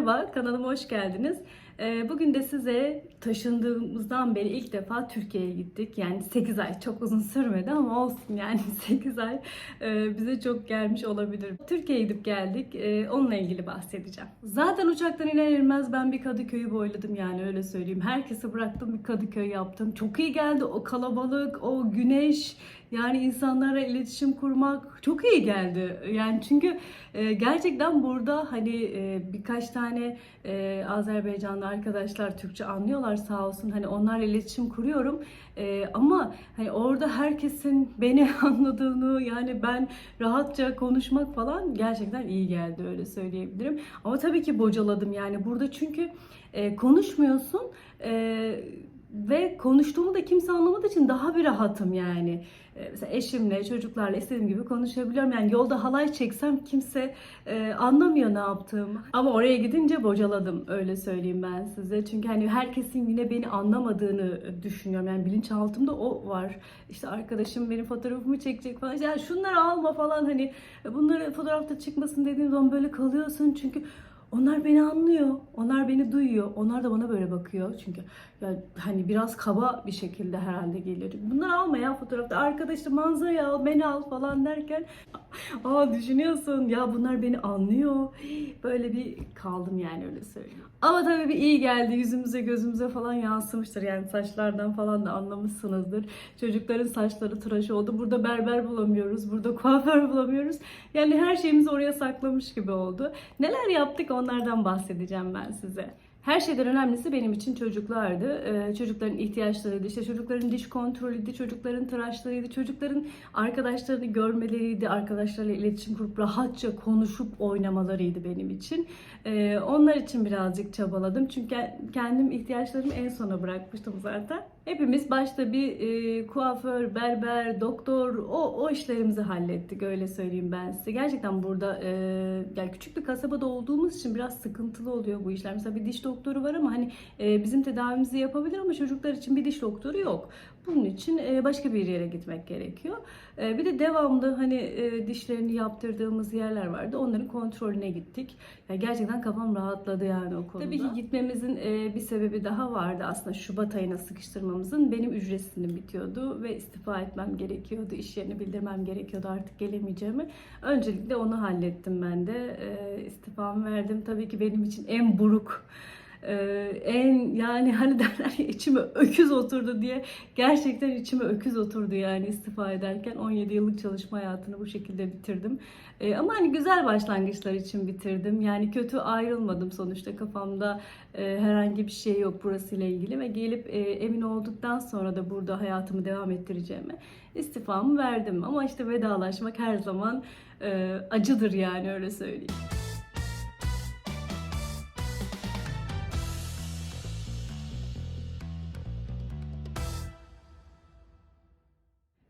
merhaba, kanalıma hoş geldiniz. Ee, Bugün de size taşındığımızdan beri ilk defa Türkiye'ye gittik. Yani 8 ay çok uzun sürmedi ama olsun yani 8 ay e, bize çok gelmiş olabilir. Türkiye'ye gidip geldik. E, Onunla ilgili bahsedeceğim. Zaten uçaktan iner inmez ben bir Kadıköy'ü boyladım yani öyle söyleyeyim. Herkesi bıraktım bir Kadıköy yaptım. Çok iyi geldi o kalabalık, o güneş. Yani insanlarla iletişim kurmak çok iyi geldi. Yani çünkü e, gerçekten burada hani e, birkaç tane e, Azerbaycanlı arkadaşlar Türkçe anlıyorlar sağ olsun. Hani onlarla iletişim kuruyorum. Ama hani orada herkesin beni anladığını yani ben rahatça konuşmak falan gerçekten iyi geldi öyle söyleyebilirim. Ama tabii ki bocaladım yani burada çünkü konuşmuyorsun. Ve konuştuğumu da kimse anlamadığı için daha bir rahatım yani. Ee, Mesela eşimle, çocuklarla istediğim gibi konuşabiliyorum. Yani yolda halay çeksem kimse e, anlamıyor ne yaptığımı. Ama oraya gidince bocaladım öyle söyleyeyim ben size. Çünkü hani herkesin yine beni anlamadığını düşünüyorum. Yani bilinçaltımda o var. İşte arkadaşım benim fotoğrafımı çekecek falan. Yani şunları alma falan hani bunları fotoğrafta çıkmasın dediğim zaman böyle kalıyorsun. Çünkü onlar beni anlıyor. Onlar beni duyuyor. Onlar da bana böyle bakıyor. Çünkü ya hani biraz kaba bir şekilde herhalde gelir. Bunları alma ya fotoğrafta. Arkada işte manzarayı al, beni al falan derken aa düşünüyorsun ya bunlar beni anlıyor. Böyle bir kaldım yani öyle söyleyeyim. Ama tabii bir iyi geldi. Yüzümüze gözümüze falan yansımıştır. Yani saçlardan falan da anlamışsınızdır. Çocukların saçları tıraş oldu. Burada berber bulamıyoruz. Burada kuaför bulamıyoruz. Yani her şeyimizi oraya saklamış gibi oldu. Neler yaptık onlardan bahsedeceğim ben size. Her şeyden önemlisi benim için çocuklardı. Ee, çocukların ihtiyaçlarıydı. İşte çocukların diş kontrolüydü, çocukların tıraşlarıydı, çocukların arkadaşlarını görmeleriydi, arkadaşlarla iletişim kurup rahatça konuşup oynamalarıydı benim için. Ee, onlar için birazcık çabaladım. Çünkü kendim ihtiyaçlarımı en sona bırakmıştım zaten. Hepimiz başta bir e, kuaför, berber, doktor o, o işlerimizi hallettik öyle söyleyeyim ben size. Gerçekten burada e, yani küçük bir kasabada olduğumuz için biraz sıkıntılı oluyor bu işler. Mesela bir diş doktoru var ama hani e, bizim tedavimizi yapabilir ama çocuklar için bir diş doktoru yok. Bunun için e, başka bir yere gitmek gerekiyor. E, bir de devamlı hani e, dişlerini yaptırdığımız yerler vardı. Onların kontrolüne gittik. Yani gerçekten kafam rahatladı yani o konuda. Tabii ki gitmemizin e, bir sebebi daha vardı aslında Şubat ayına sıkıştırmamızın. Benim ücretsizliğim bitiyordu ve istifa etmem gerekiyordu. İş yerine bildirmem gerekiyordu artık gelemeyeceğimi. Öncelikle onu hallettim ben de. E, istifamı verdim. Tabii ki benim için en buruk ee, en yani hani derler ya içime öküz oturdu diye gerçekten içime öküz oturdu yani istifa ederken 17 yıllık çalışma hayatını bu şekilde bitirdim. Ee, ama hani güzel başlangıçlar için bitirdim. Yani kötü ayrılmadım sonuçta kafamda e, herhangi bir şey yok burasıyla ilgili ve gelip e, emin olduktan sonra da burada hayatımı devam ettireceğime istifamı verdim. Ama işte vedalaşmak her zaman e, acıdır yani öyle söyleyeyim.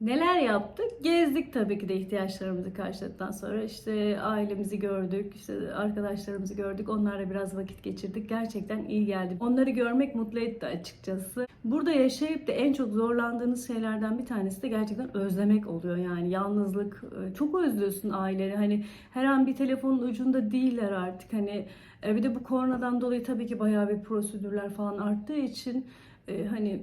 Neler yaptık? Gezdik tabii ki de ihtiyaçlarımızı karşıladıktan sonra. işte ailemizi gördük, işte arkadaşlarımızı gördük. Onlarla biraz vakit geçirdik. Gerçekten iyi geldi. Onları görmek mutlu etti açıkçası. Burada yaşayıp da en çok zorlandığınız şeylerden bir tanesi de gerçekten özlemek oluyor. Yani yalnızlık. Çok özlüyorsun aileleri. Hani her an bir telefonun ucunda değiller artık. Hani e, bir de bu koronadan dolayı tabii ki bayağı bir prosedürler falan arttığı için e, hani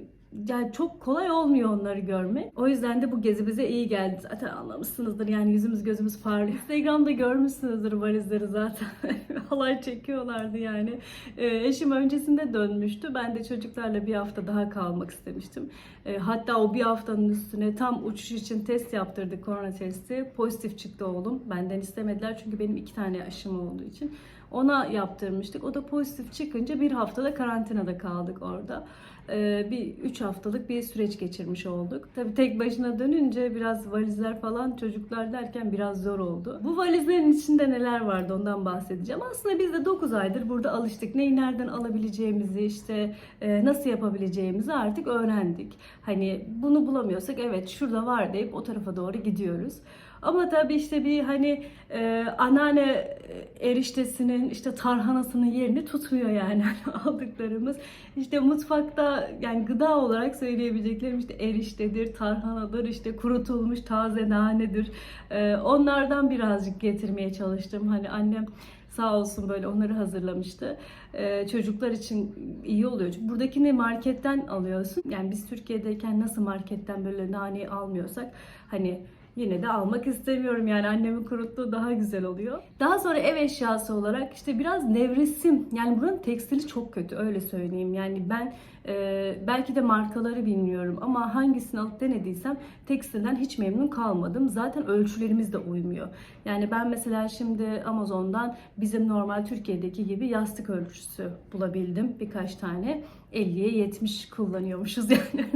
yani çok kolay olmuyor onları görmek. O yüzden de bu gezi bize iyi geldi. Zaten anlamışsınızdır yani yüzümüz gözümüz parlıyor. Instagram'da görmüşsünüzdür valizleri zaten. Halay çekiyorlardı yani. Ee, eşim öncesinde dönmüştü. Ben de çocuklarla bir hafta daha kalmak istemiştim. Ee, hatta o bir haftanın üstüne tam uçuş için test yaptırdık korona testi. Pozitif çıktı oğlum. Benden istemediler çünkü benim iki tane aşım olduğu için. Ona yaptırmıştık. O da pozitif çıkınca bir haftada karantinada kaldık orada. Ee, bir 3 haftalık bir süreç geçirmiş olduk. Tabii tek başına dönünce biraz valizler falan çocuklar derken biraz zor oldu. Bu valizlerin içinde neler vardı ondan bahsedeceğim. Aslında biz de 9 aydır burada alıştık. Neyi nereden alabileceğimizi işte e, nasıl yapabileceğimizi artık öğrendik. Hani bunu bulamıyorsak evet şurada var deyip o tarafa doğru gidiyoruz. Ama tabii işte bir hani e, anneanne eriştesinin işte tarhanasının yerini tutmuyor yani aldıklarımız. İşte mutfakta yani gıda olarak söyleyebileceklerim işte eriştedir, tarhanadır, işte kurutulmuş taze nanedir. Ee, onlardan birazcık getirmeye çalıştım. Hani annem sağ olsun böyle onları hazırlamıştı. Ee, çocuklar için iyi oluyor. Çünkü buradakini marketten alıyorsun. Yani biz Türkiye'deyken nasıl marketten böyle naneyi almıyorsak hani yine de almak istemiyorum yani annemin kuruttuğu daha güzel oluyor. Daha sonra ev eşyası olarak işte biraz nevresim yani buranın tekstili çok kötü öyle söyleyeyim. Yani ben e, belki de markaları bilmiyorum ama hangisini alıp denediysem tekstilden hiç memnun kalmadım. Zaten ölçülerimiz de uymuyor. Yani ben mesela şimdi Amazon'dan bizim normal Türkiye'deki gibi yastık ölçüsü bulabildim birkaç tane. 50'ye 70 kullanıyormuşuz yani.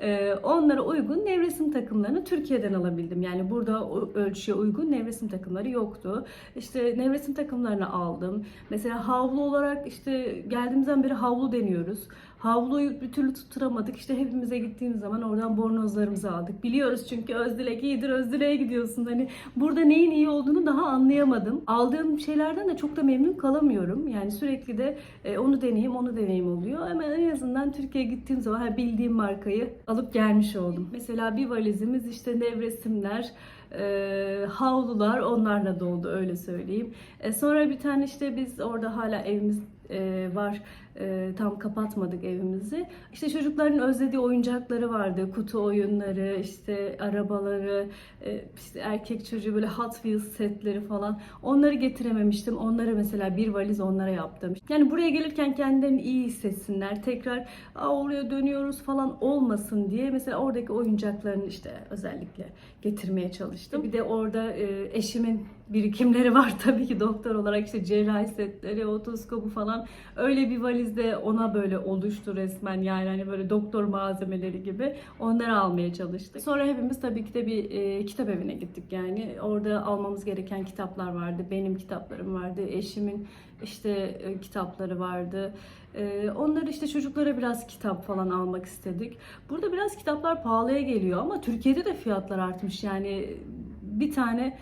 Ee, onlara uygun nevresim takımlarını Türkiye'den alabildim. Yani burada ölçüye uygun nevresim takımları yoktu. İşte nevresim takımlarını aldım. Mesela havlu olarak işte geldiğimizden beri havlu deniyoruz. Havluyu bir türlü tutturamadık. İşte hepimize gittiğimiz zaman oradan bornozlarımızı aldık. Biliyoruz çünkü Özdilek iyidir, Özdile'ye gidiyorsun. Hani burada neyin iyi olduğunu daha anlayamadım. Aldığım şeylerden de çok da memnun kalamıyorum. Yani sürekli de e, onu deneyeyim, onu deneyeyim oluyor. Ama en azından Türkiye'ye gittiğim zaman bildiğim markayı alıp gelmiş oldum. Mesela bir valizimiz işte nevresimler, e, havlular onlarla doldu öyle söyleyeyim. E, sonra bir tane işte biz orada hala evimiz e, var. E, tam kapatmadık evimizi. İşte çocukların özlediği oyuncakları vardı. Kutu oyunları, işte arabaları, e, işte erkek çocuğu böyle Hot Wheels setleri falan. Onları getirememiştim. Onları mesela bir valiz onlara yaptım. Yani buraya gelirken kendilerini iyi hissetsinler. Tekrar oraya dönüyoruz falan olmasın diye mesela oradaki oyuncaklarını işte özellikle getirmeye çalıştım. Bir de orada e, eşimin birikimleri var tabii ki doktor olarak işte cerrahi setleri, otoskopu falan öyle bir valizde ona böyle oluştu resmen yani hani böyle doktor malzemeleri gibi onları almaya çalıştık. Sonra hepimiz tabii ki de bir e, kitap evine gittik yani orada almamız gereken kitaplar vardı. Benim kitaplarım vardı, eşimin işte e, kitapları vardı. E, onları işte çocuklara biraz kitap falan almak istedik. Burada biraz kitaplar pahalıya geliyor ama Türkiye'de de fiyatlar artmış yani bir tane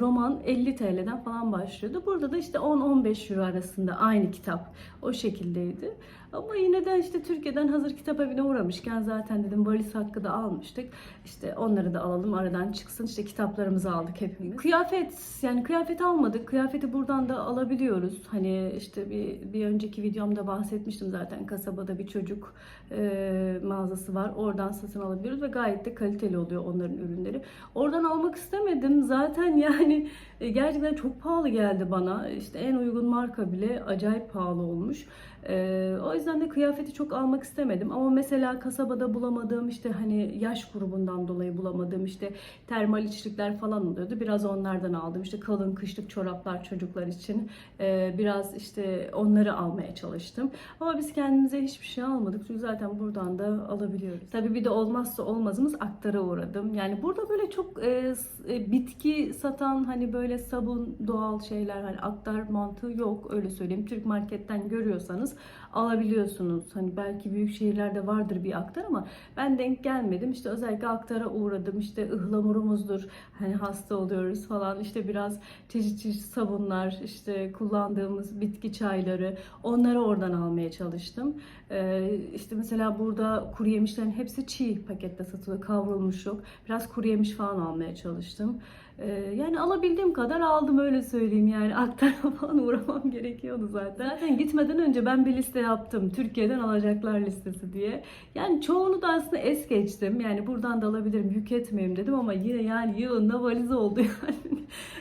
roman 50 TL'den falan başlıyordu. Burada da işte 10-15 euro arasında aynı kitap o şekildeydi. Ama yine de işte Türkiye'den hazır kitap evine uğramışken zaten dedim valiz hakkı da almıştık. İşte onları da alalım aradan çıksın. İşte kitaplarımızı aldık hepimiz. Kıyafet yani kıyafet almadık. Kıyafeti buradan da alabiliyoruz. Hani işte bir, bir önceki videomda bahsetmiştim zaten kasabada bir çocuk e, mağazası var. Oradan satın alabiliyoruz ve gayet de kaliteli oluyor onların ürünleri. Oradan almak istemedim. Zaten yani e, gerçekten çok pahalı geldi bana. İşte en uygun marka bile acayip pahalı olmuş. Ee, o yüzden de kıyafeti çok almak istemedim. Ama mesela kasabada bulamadığım işte hani yaş grubundan dolayı bulamadığım işte termal içlikler falan oluyordu. Biraz onlardan aldım. İşte kalın kışlık çoraplar çocuklar için. Ee, biraz işte onları almaya çalıştım. Ama biz kendimize hiçbir şey almadık. Çünkü zaten buradan da alabiliyoruz. Tabii bir de olmazsa olmazımız aktara uğradım. Yani burada böyle çok e, e, bitki satan hani böyle sabun doğal şeyler hani aktar mantığı yok öyle söyleyeyim. Türk marketten görüyorsanız alabiliyorsunuz. Hani belki büyük şehirlerde vardır bir aktar ama ben denk gelmedim. İşte özellikle aktara uğradım. İşte ıhlamurumuzdur. Hani hasta oluyoruz falan. İşte biraz çeşit çeşit sabunlar, işte kullandığımız bitki çayları onları oradan almaya çalıştım. Ee, işte mesela burada kuru yemişlerin hepsi çiğ pakette satılıyor. Kavrulmuş yok. Biraz kuru yemiş falan almaya çalıştım. Ee, yani alabildiğim kadar aldım öyle söyleyeyim yani aktara falan uğramam gerekiyordu zaten. Zaten gitmeden önce ben bir liste yaptım. Türkiye'den alacaklar listesi diye. Yani çoğunu da aslında es geçtim. Yani buradan da alabilirim yük etmeyeyim dedim ama yine yani yığında valiz oldu yani.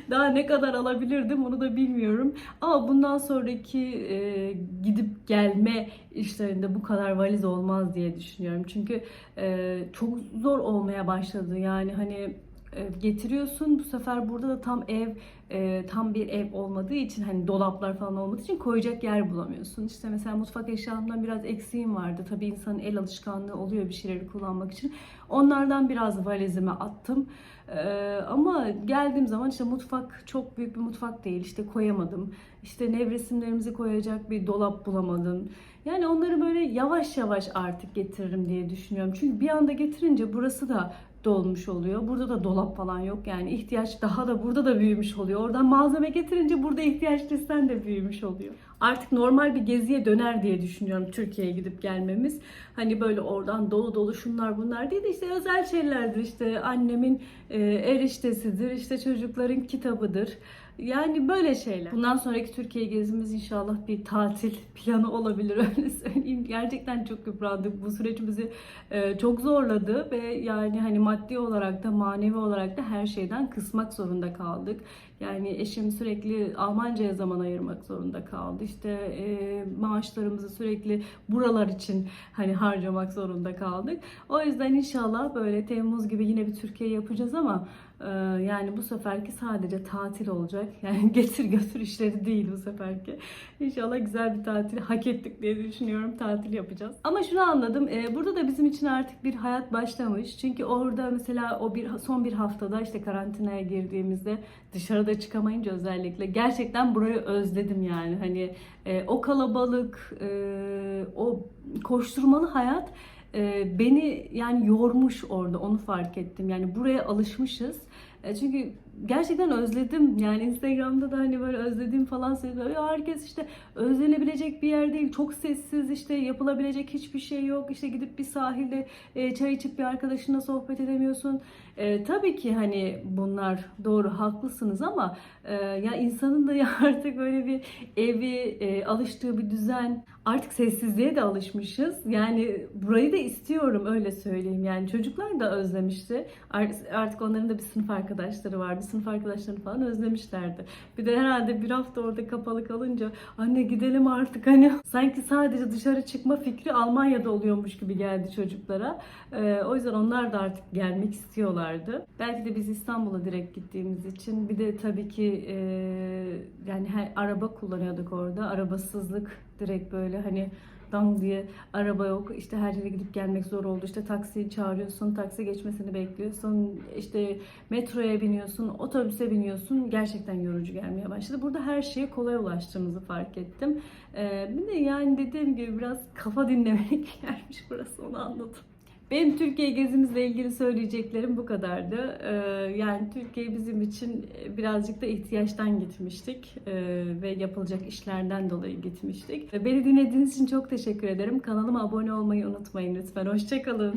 Daha ne kadar alabilirdim onu da bilmiyorum. Ama bundan sonraki e, gidip gelme işlerinde bu kadar valiz olmaz diye düşünüyorum. Çünkü e, çok zor olmaya başladı. Yani hani getiriyorsun. Bu sefer burada da tam ev, e, tam bir ev olmadığı için hani dolaplar falan olmadığı için koyacak yer bulamıyorsun. İşte mesela mutfak eşyalarımdan biraz eksiğim vardı. Tabii insanın el alışkanlığı oluyor bir şeyleri kullanmak için. Onlardan biraz valizime attım. E, ama geldiğim zaman işte mutfak çok büyük bir mutfak değil. İşte koyamadım. İşte nevresimlerimizi koyacak bir dolap bulamadım. Yani onları böyle yavaş yavaş artık getiririm diye düşünüyorum. Çünkü bir anda getirince burası da dolmuş oluyor. Burada da dolap falan yok. Yani ihtiyaç daha da burada da büyümüş oluyor. Oradan malzeme getirince burada ihtiyaç listen de büyümüş oluyor. Artık normal bir geziye döner diye düşünüyorum Türkiye'ye gidip gelmemiz. Hani böyle oradan dolu dolu şunlar bunlar değil de işte özel şeylerdir. İşte annemin e, eriştesidir, işte çocukların kitabıdır. Yani böyle şeyler. Bundan sonraki Türkiye gezimiz inşallah bir tatil planı olabilir öyle söyleyeyim. Gerçekten çok yıprandık. Bu süreç bizi e, çok zorladı ve yani hani maddi olarak da manevi olarak da her şeyden kısmak zorunda kaldık. Yani eşim sürekli Almanca'ya zaman ayırmak zorunda kaldı. İşte e, maaşlarımızı sürekli buralar için hani harcamak zorunda kaldık. O yüzden inşallah böyle Temmuz gibi yine bir Türkiye yapacağız ama yani bu seferki sadece tatil olacak. Yani getir götür işleri değil bu seferki. İnşallah güzel bir tatil hak ettik diye düşünüyorum. Tatil yapacağız. Ama şunu anladım. e, burada da bizim için artık bir hayat başlamış. Çünkü orada mesela o bir son bir haftada işte karantinaya girdiğimizde dışarıda çıkamayınca özellikle gerçekten burayı özledim yani. Hani e, o kalabalık, e, o koşturmalı hayat beni yani yormuş orada onu fark ettim. Yani buraya alışmışız. E, çünkü gerçekten özledim. Yani Instagram'da da hani böyle özlediğim falan söylüyor. Ya herkes işte özlenebilecek bir yer değil. Çok sessiz işte yapılabilecek hiçbir şey yok. İşte gidip bir sahilde e, çay içip bir arkadaşınla sohbet edemiyorsun. E, tabii ki hani bunlar doğru haklısınız ama e, ya insanın da ya artık böyle bir evi, e, alıştığı bir düzen, artık sessizliğe de alışmışız. Yani burayı da istiyorum öyle söyleyeyim. Yani çocuklar da özlemişti. Art- Artık onların da bir sınıf arkadaşları vardı. Sınıf arkadaşlarını falan özlemişlerdi. Bir de herhalde bir hafta orada kapalı kalınca anne gidelim artık hani sanki sadece dışarı çıkma fikri Almanya'da oluyormuş gibi geldi çocuklara. Ee, o yüzden onlar da artık gelmek istiyorlardı. Belki de biz İstanbul'a direkt gittiğimiz için bir de tabii ki e, yani her, araba kullanıyorduk orada. Arabasızlık direkt böyle hani dang diye araba yok. İşte her yere gidip gelmek zor oldu. İşte taksiyi çağırıyorsun, taksi geçmesini bekliyorsun. İşte metroya biniyorsun, otobüse biniyorsun. Gerçekten yorucu gelmeye başladı. Burada her şeye kolay ulaştığımızı fark ettim. Ee, bir de yani dediğim gibi biraz kafa dinlemelik yermiş burası onu anladım. Benim Türkiye gezimizle ilgili söyleyeceklerim bu kadardı. Ee, yani Türkiye bizim için birazcık da ihtiyaçtan gitmiştik ee, ve yapılacak işlerden dolayı gitmiştik. Beni dinlediğiniz için çok teşekkür ederim. Kanalıma abone olmayı unutmayın lütfen. Hoşçakalın.